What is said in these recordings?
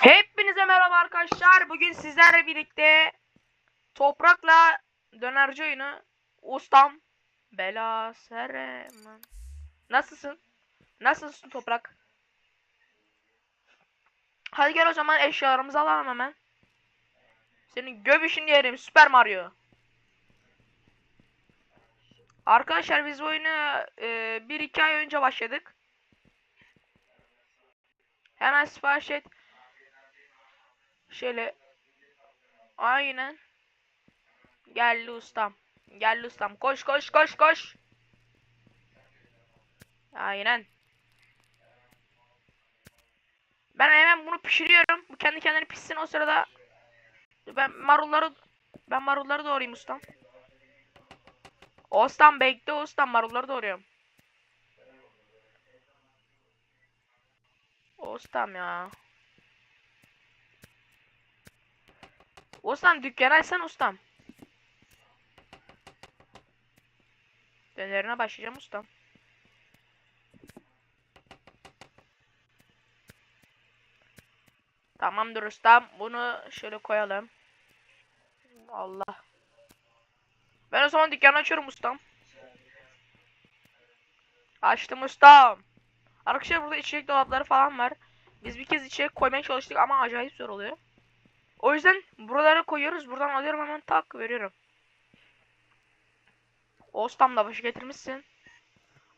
Hepinize merhaba arkadaşlar. Bugün sizlerle birlikte toprakla dönerci oyunu ustam Bela Sereman. Nasılsın? Nasılsın toprak? Hadi gel o zaman eşyalarımızı alalım hemen. Senin göbüşün yerim Süper Mario. Arkadaşlar biz bu oyunu 1-2 ay önce başladık. Hemen sipariş et. Şöyle. Aynen. Geldi ustam. Geldi ustam. Koş koş koş koş. Aynen. Ben hemen bunu pişiriyorum. Bu kendi kendine pişsin o sırada. Ben marulları ben marulları doğrayayım ustam. Ustam bekle ustam marulları doğruyorum. Ustam ya. Ustam dükkanı açsan ustam. Dönerine başlayacağım ustam. Tamamdır ustam. Bunu şöyle koyalım. Allah. Ben o zaman dükkanı açıyorum ustam. Açtım ustam. Arkadaşlar burada içecek dolapları falan var. Biz bir kez içecek koymaya çalıştık ama acayip zor oluyor. O yüzden buralara koyuyoruz. Buradan alıyorum hemen tak veriyorum. Ostam da başı getirmişsin.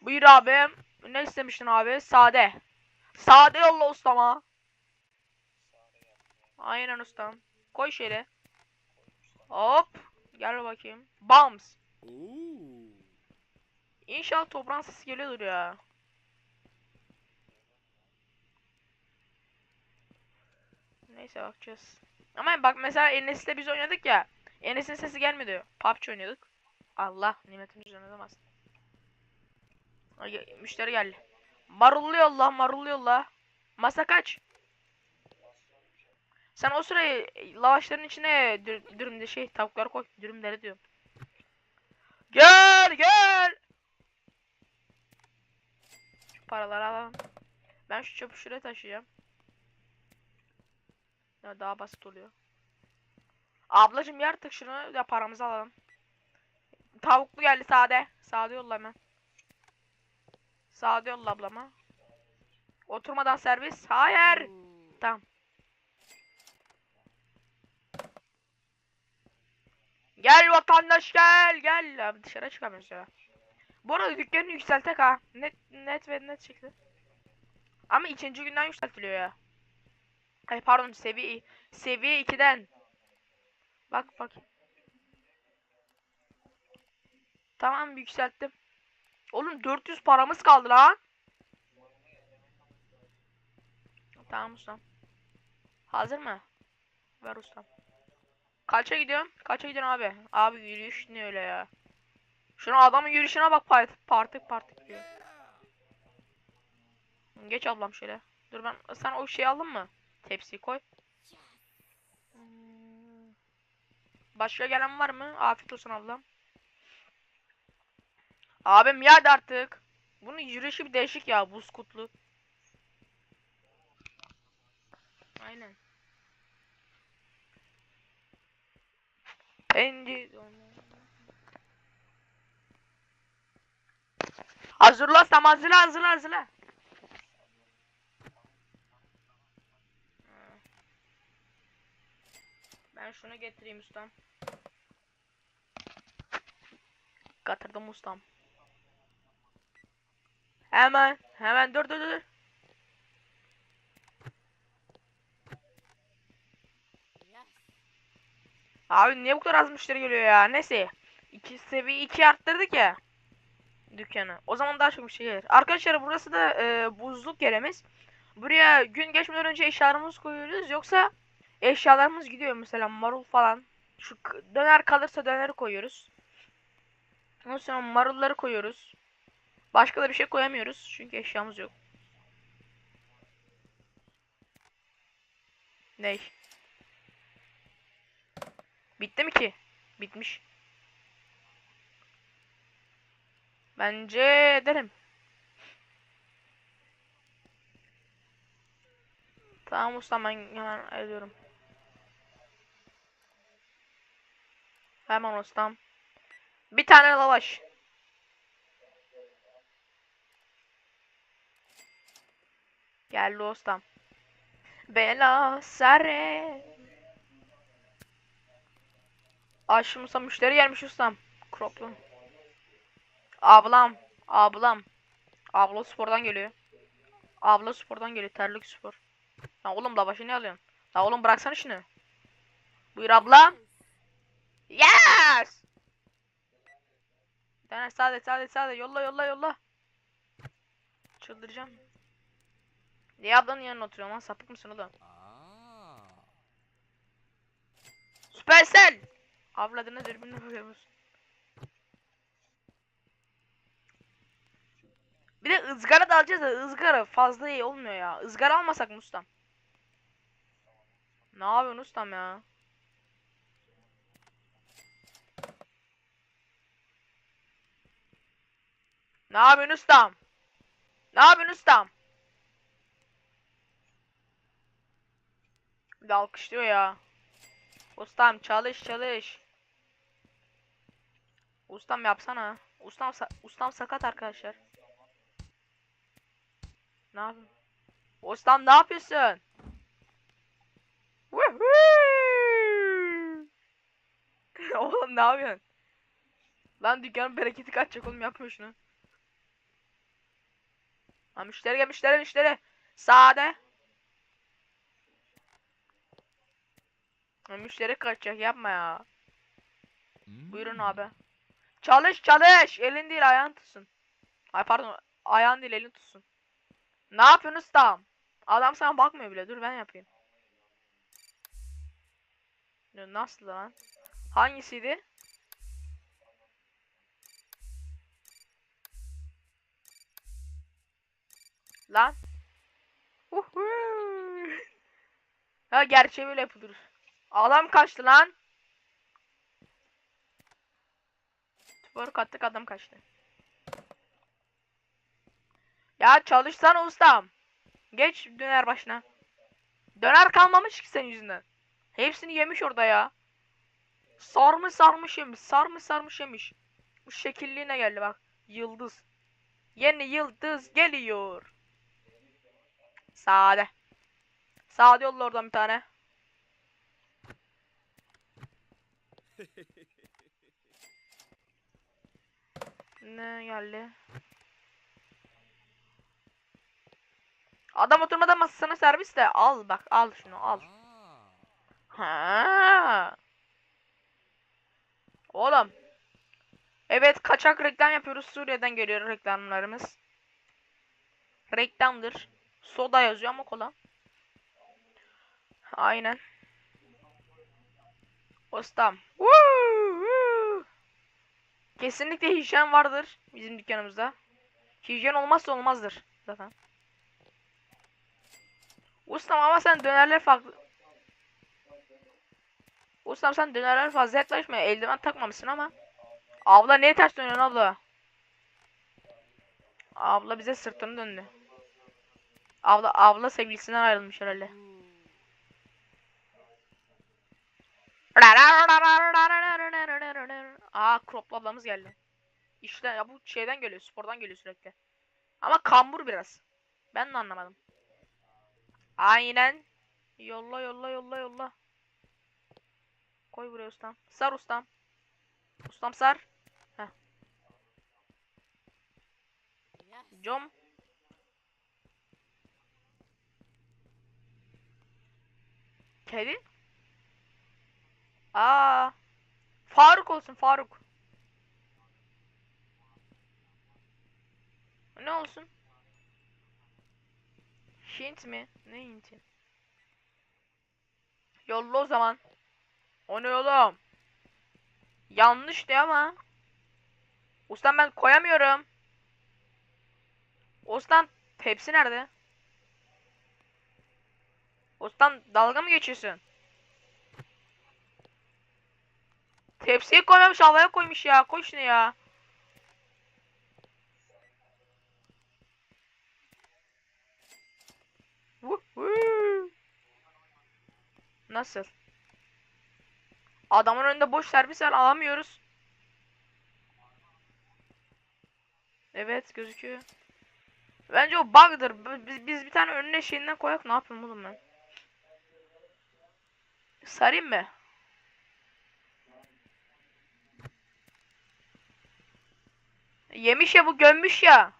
Buyur abi. Ne istemiştin abi? Sade. Sade yolla ustama. Aynen ustam. Koy şöyle. Hop. Gel bakayım. Bams. İnşallah toprağın sesi geliyordur ya. Neyse bakacağız. Ama bak mesela Enes'le biz oynadık ya. Enes'in sesi gelmedi. PUBG oynuyorduk. Allah nimetimiz üzerine bastı. Ay, müşteri geldi. Marullu yolla, marullu yolla. Masa kaç? Sen o sırayı lavaşların içine dür dürümde şey tavukları koy. Dürümleri diyorum. Gel gel. Şu paraları alalım. Ben şu çöpü şuraya taşıyacağım. Ya daha basit oluyor. Ablacım yer tık şunu ya paramızı alalım. Tavuklu geldi sade. Sade yolla hemen. Sade yolla ablama. Oturmadan servis. Hayır. Tamam. Gel vatandaş gel gel. Abi dışarı çıkamıyoruz ya. Bu arada dükkanı yükseltek ha. Net net ve net şekilde. Ama ikinci günden yükseltiliyor ya. Ay pardon seviye seviye 2'den. Bak bak. Tamam yükselttim. Oğlum 400 paramız kaldı lan. Tamam ustam. Hazır mı? Ver ustam. Kaça gidiyorsun? Kaça gidiyorsun abi? Abi yürüyüş ne öyle ya? Şuna adamın yürüyüşüne bak part partık partık gidiyor. Geç ablam şöyle. Dur ben sen o şeyi aldın mı? Tepsiyi koy. Başka gelen var mı? Afiyet olsun ablam. Abim ya artık. Bunun yürüyüşü bir değişik ya buz kutlu. Aynen. Enci Hazırla tam hazırla hazırla hazırla. Ben şunu getireyim ustam. Katırdım ustam. Hemen, hemen dur dur dur. Abi niye bu kadar az müşteri geliyor ya? Neyse. İki seviye 2 arttırdık ya. Dükkanı. O zaman daha çok müşteri gelir. Arkadaşlar burası da e, buzluk yerimiz. Buraya gün geçmeden önce eşyalarımızı koyuyoruz. Yoksa eşyalarımız gidiyor mesela marul falan. Şu döner kalırsa döneri koyuyoruz. Ondan sonra marulları koyuyoruz. Başka da bir şey koyamıyoruz. Çünkü eşyamız yok. Ney? Bitti mi ki? Bitmiş. Bence ederim. Tamam ustam ben hemen ediyorum. Hemen ustam. Bir tane lavaş. Geldi ustam. Bela sare. Aşım ustam müşteri gelmiş ustam. Kroplu. Ablam. Ablam. Abla spordan geliyor. Abla spordan geliyor. Terlik spor. Lan oğlum lavaşı ne alıyorsun? Lan oğlum bıraksana şunu. Buyur abla. Yes! Bir tane sade sade sade yolla yolla yolla. Çıldıracağım. Niye ablanın yanına oturuyorsun lan sapık mısın oğlum? Süpersel! Avladına dürbünle musun? Bir de ızgara da alacağız da ızgara fazla iyi olmuyor ya. Izgara almasak mı ustam? Ne yapıyorsun ustam ya? Ne yapıyorsun ustam? Ne yapıyorsun ustam? Bir de alkışlıyor ya. Ustam çalış çalış. Ustam yapsana. Ustam ustam sakat arkadaşlar. Ne yapıyorsun? Ustam ne yapıyorsun? Oğlum ne yapıyorsun? Lan dükkanın bereketi kaçacak oğlum yapma şunu. Ha müşteri gel müşteri müşteri. Sade. Ha, müşteri kaçacak yapma ya. Buyurun Hmm. abi. Çalış çalış. Elin değil ayağın tutsun. Ay pardon. Ayağın değil elin tutsun. Ne yapıyorsun ustam? Adam sana bakmıyor bile. Dur ben yapayım. Ya Nasıl lan? Hangisiydi? Lan. Uhu. Ha gerçeği böyle yapılır. Adam kaçtı lan. Spor kattık adam kaçtı. Ya çalışsana ustam. Geç döner başına. Döner kalmamış ki senin yüzünden. Hepsini yemiş orada ya. Sarmış sarmış yemiş. Sarmış sarmış yemiş. Bu şekilliğine geldi bak. Yıldız. Yeni yıldız geliyor. Sade. Sade yolla oradan bir tane. Ne geldi? Adam oturmadan masasına servis de al bak al şunu al. Ha. Oğlum. Evet kaçak reklam yapıyoruz. Suriye'den geliyor reklamlarımız. Reklamdır. Soda yazıyor ama kola. Aynen. Woo. Kesinlikle hijyen vardır bizim dükkanımızda. Hijyen olmazsa olmazdır zaten. Ustam ama sen dönerler farklı. Ustam sen dönerler fazla yaklaşma. Eldiven takmamışsın ama. Abla niye ters dönüyorsun abla? Abla bize sırtını döndü. Abla abla sevgilisinden ayrılmış herhalde. Aa Kroplu ablamız geldi. İşte ya bu şeyden geliyor, spordan geliyor sürekli. Ama kambur biraz. Ben de anlamadım. Aynen. Yolla yolla yolla yolla. Koy buraya ustam. Sar ustam. Ustam sar. Heh. Com. Kedi? Aa. Faruk olsun Faruk. Ne olsun? Hint mi? Ne Hint'i? Yolla o zaman. O ne oğlum? Yanlış de ama. Ustam ben koyamıyorum. Ustam tepsi nerede? Ustam dalga mı geçiyorsun? Tepsiye koymamış havaya koymuş ya. Koy şunu ya. Nasıl? Adamın önünde boş servis var alamıyoruz. Evet gözüküyor. Bence o bug'dır. Biz, biz bir tane önüne şeyinden koyak ne yapayım oğlum ben? Sarayım mı? Yemiş ya bu gömmüş ya.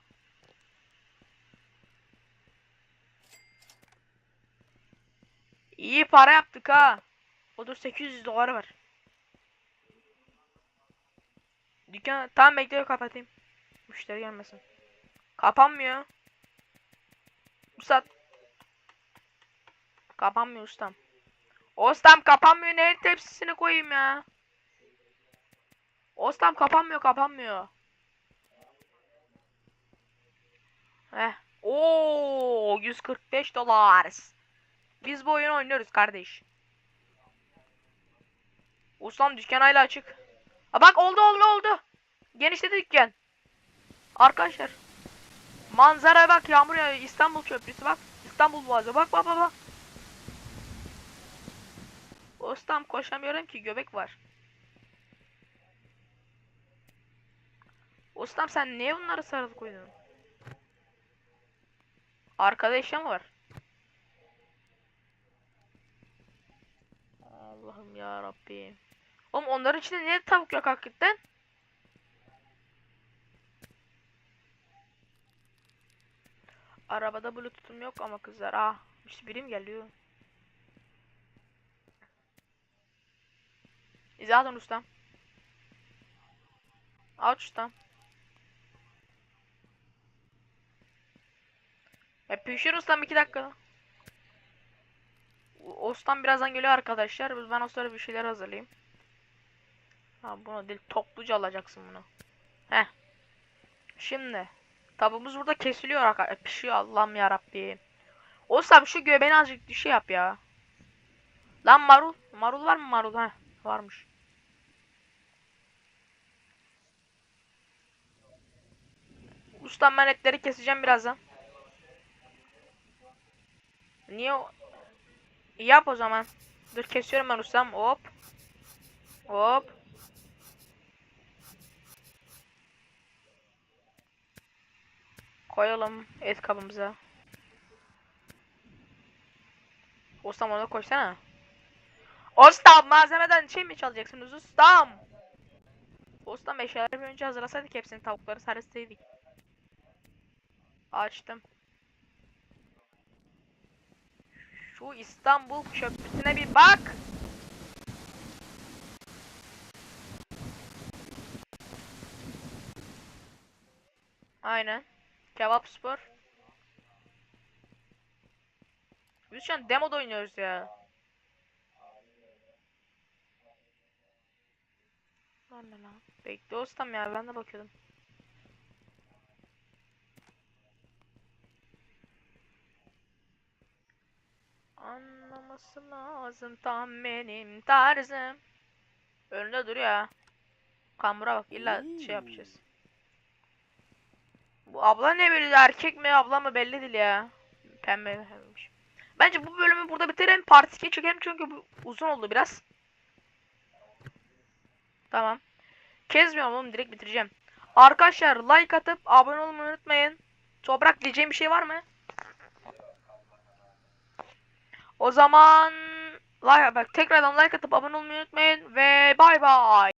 İyi para yaptık ha. O da 800 dolar var. Dükkan tam bekliyor kapatayım. Müşteri gelmesin. Kapanmıyor. Ustam. Kapanmıyor ustam. Ustam kapanmıyor. Ne tepsisini koyayım ya? Ustam kapanmıyor kapanmıyor. Heh. Oo 145 dolar. Biz bu oyunu oynuyoruz kardeş. Ustam dükkan hala açık. Ha bak oldu oldu oldu. Genişledi dükkan. Arkadaşlar. Manzaraya bak yağmur yağıyor. İstanbul Köprüsü bak. İstanbul Boğazı bak bak bak bak. Ustam koşamıyorum ki göbek var. Ustam sen niye bunları sarılı koydun? Arkada eşya mı var? Allah'ım ya Rabbim. Oğlum onların içinde niye tavuk yok hakikaten? Arabada bluetooth'um yok ama kızlar. Ah, işte birim geliyor. İzah ustam. Aç ustam. E pişir ustam 2 dakika. O- Ustam birazdan geliyor arkadaşlar. Ben o bir şeyler hazırlayayım. Ha bunu değil topluca alacaksın bunu. Heh. Şimdi tavuğumuz burada kesiliyor arkadaşlar. Pişiyor Allah'ım ya Rabbim. Ustam şu göbeğini azıcık bir şey yap ya. Lan marul. Marul var mı marul? ha? Varmış. Ustam ben etleri keseceğim birazdan. Niye. Yap o zaman. Dur kesiyorum ben ustam. Hop. Hop. Koyalım et kabımıza. Ustam onu koysana. Ustam malzemeden şey mi çalacaksınız ustam? Ustam eşyaları bir önce hazırlasaydık hepsini tavukları sarısaydık. Açtım. Şu İstanbul köprüsüne bir bak. Aynen. Kebap spor. Biz şu an demoda oynuyoruz ya. Lan lan? Bekle ustam ya ben de bakıyordum. Anlaması lazım tam benim tarzım. Önünde duruyor ya. Kambura bak illa şey yapacağız. Bu abla ne böyle erkek mi abla mı belli değil ya. Pembe pembemiş. Bence bu bölümü burada bitirelim. Part 2'ye çekelim çünkü bu uzun oldu biraz. Tamam. Kezmiyorum oğlum direkt bitireceğim. Arkadaşlar like atıp abone olmayı unutmayın. Toprak diyeceğim bir şey var mı? O zaman like bak tekrardan like atıp abone olmayı unutmayın ve bay bay.